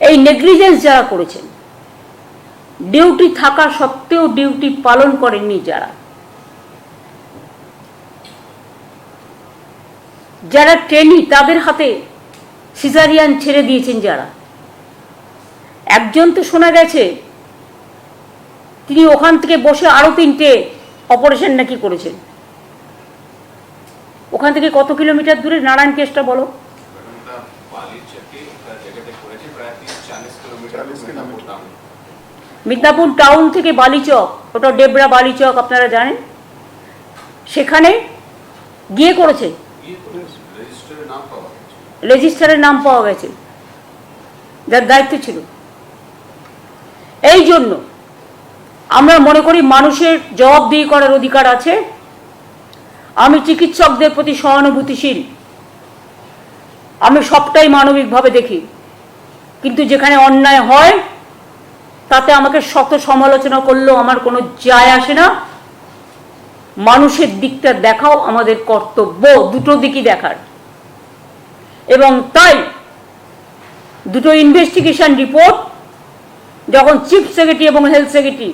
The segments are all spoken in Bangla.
এই নেগলিজেন্স যারা করেছেন ডিউটি থাকা সত্ত্বেও ডিউটি পালন করেননি যারা। যারা ট্রেনি তাদের হাতে সিজারিয়ান ছেড়ে দিয়েছেন যারা। একজন তো শোনা গেছে, তিনি ওখান থেকে বসে আরও তিনটে অপারেশন নাকি করেছেন। ওখান থেকে কত কিলোমিটার দূরে? নারায়ণ কেসটা বলো মেদিনীপুর টাউন থেকে বালিচক ওটা ডেবরা বালিচক আপনারা জানেন? সেখানে গিয়ে করেছে। রেজিস্টারের নাম পাওয়া গেছে। যার দায়িত্ব ছিল। এই জন্য আমরা মনে করি মানুষের জবাবদিহি করার অধিকার আছে। আমি চিকিৎসকদের প্রতি সহানুভূতিশীল। আমি সবটাই মানবিকভাবে দেখি। কিন্তু যেখানে অন্যায় হয় তাতে আমাকে শত সমালোচনা করলেও আমার কোনো যায় আসে না। মানুষের দিকটা দেখাও আমাদের কর্তব্য, দুটো দিকই দেখার। এবং তাই দুটো ইনভেস্টিগেশন রিপোর্ট যখন চিফ সেক্রেটারি এবং হেলথ সেক্রেটারি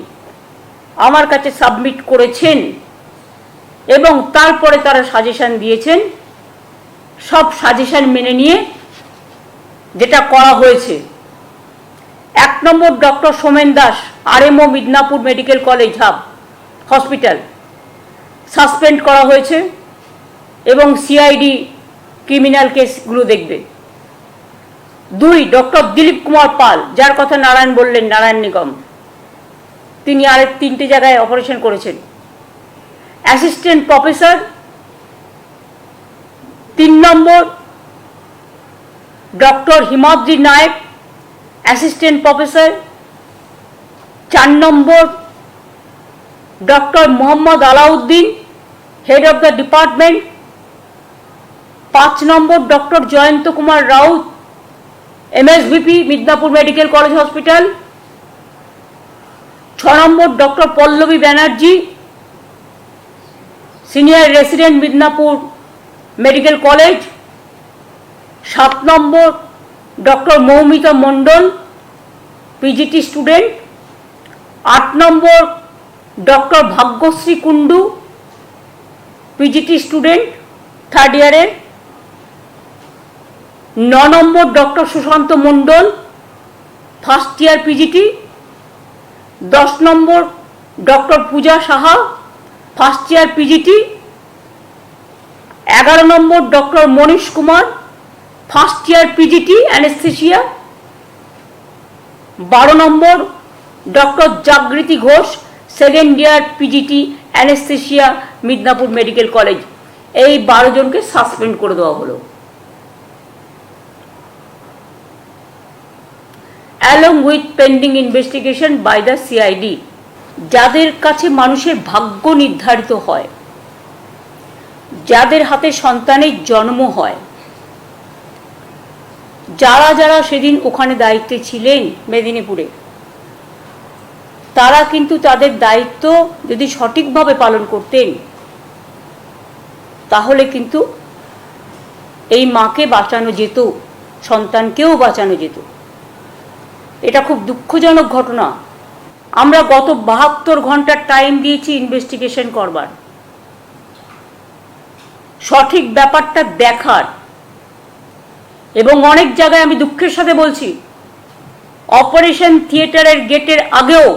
আমার কাছে সাবমিট করেছেন এবং তারপরে তারা সাজেশন দিয়েছেন, সব সাজেশন মেনে নিয়ে যেটা করা হয়েছে এক নম্বর doctor Somen Das RMO Midnapore medical college hub, hospital. Suspend করা হয়েছে এবং সিআইডি ক্রিমিনাল কেসগুলো দেখবে। দুই, ডক্টর দিলীপ কুমার পাল, যার কথা নারায়ণ বললেন, নারায়ণ নিগম। তিনি আরেক তিনটে জায়গায় অপারেশন করেছেন। অ্যাসিস্ট্যান্ট প্রফেসর, তিন নম্বর doctor Himadri Nayak assistant professor চার নম্বর doctor Mohammad Alauddin head of the department পাঁচ নম্বর doctor Jayanta Kumar Raut MSVP Midnapore medical college hospital ছ নম্বর doctor Pallavi Banerjee senior resident Midnapore medical college সাত নম্বর doctor Moumita Mondal, PGT student, আট নম্বর doctor Bhagyashree Kundu, PGT student third ইয়ারের ন নম্বর doctor Sushanta Mondal first year PGT. দশ নম্বর doctor Puja Saha first year PGT. এগারো নম্বর doctor Manish Kumar first year PGT anaesthesia বারো নম্বর doctor Jagriti Ghosh second year PGT anaesthesia Midnapore medical college এই বারো জনকে সাসপেন্ড করে দেওয়া হলো। Along with pending investigation by the CID যাদের কাছে মানুষের ভাগ্য নির্ধারিত হয়, যাদের হাতে সন্তানের জন্ম হয় যারা যারা সেদিন ওখানে দায়িত্বে ছিলেন মেদিনীপুরে, তারা কিন্তু তাদের দায়িত্ব যদি সঠিকভাবে পালন করতেন, তাহলে কিন্তু এই মাকে বাঁচানো যেত, সন্তানকেও বাঁচানো যেত। এটা খুব দুঃখজনক ঘটনা। আমরা গত বাহাত্তর ঘণ্টার টাইম দিয়েছি ইনভেস্টিগেশন করবার। সঠিক ব্যাপারটা দেখার এবং অনেক জায়গায় আমি দুঃখের সাথে বলছি, অপারেশন থিয়েটারের গেটের আগেও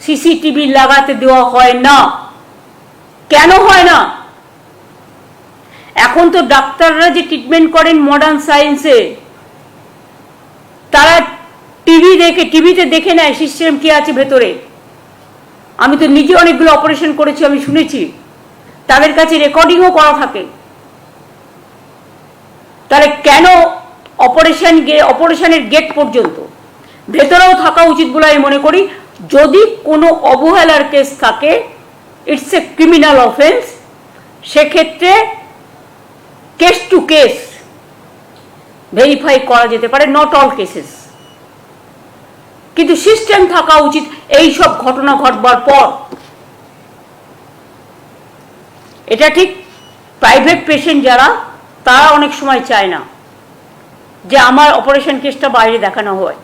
সিসিটিভি লাগাতে দেওয়া হয় না। কেন হয় না? এখন তো ডাক্তাররা যে ট্রিটমেন্ট করেন মডার্ন সায়েন্সে তারা টিভি দেখে, টিভিতে দেখে নেয় সিস্টেম কি আছে ভেতরে। আমি তো নিজে অনেকগুলো অপারেশন করেছি, আমি শুনেছি। তাদের কাছে রেকর্ডিংও করা থাকে। তাহলে কেন অপারেশন অপারেশনের গেট পর্যন্ত? ভেতরেও থাকা উচিত বলে আমি মনে করি, যদি কোনো অবহেলার কেস থাকে ইটস এ ক্রিমিনাল অফেন্স সেক্ষেত্রে কেস টু কেস ভেরিফাই করা যেতে পারে নট অল কেসেস কিন্তু সিস্টেম থাকা উচিত, এই সব ঘটনা ঘটবার পর। এটা ঠিক প্রাইভেট পেশেন্ট যারা তারা অনেক সময় চায় না যে আমার অপারেশন কেসটা বাইরে দেখানো হয়।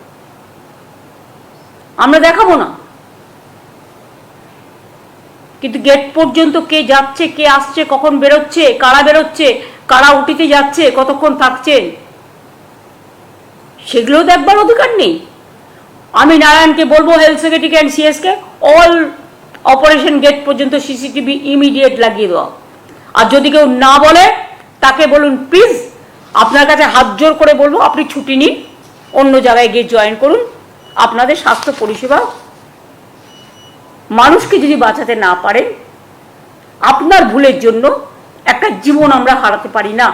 আমরা দেখাবো না। কিন্তু গেট পর্যন্ত কে যাচ্ছে, কে আসছে, কখন বেরোচ্ছে, কারা বেরোচ্ছে, কারা উটিতে যাচ্ছে, কতক্ষণ থাকছে সেগুলো দেখবার অধিকার নেই। আমি নারায়ণকে বলব হেলথ সেক্রেটারিকে অ্যান্ড সিএসকে অল অপারেশন গেট পর্যন্ত সিসিটিভি ইমিডিয়েট লাগিয়ে দেওয়া আর যদি কেউ না বলে তাকে বলুন, প্লিজ, আপনার কাছে হাত জোর করে বলব, আপনি ছুটি নিন, অন্য জায়গায় গিয়ে জয়েন করুন। আপনাদের স্বাস্থ্য পরিষেবা মানুষকে যদি বাঁচাতে না পারেন, আপনার ভুলের জন্য একটা জীবন আমরা হারাতে পারি না।